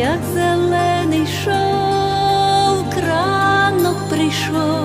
Як зелений шов, кранок прийшов.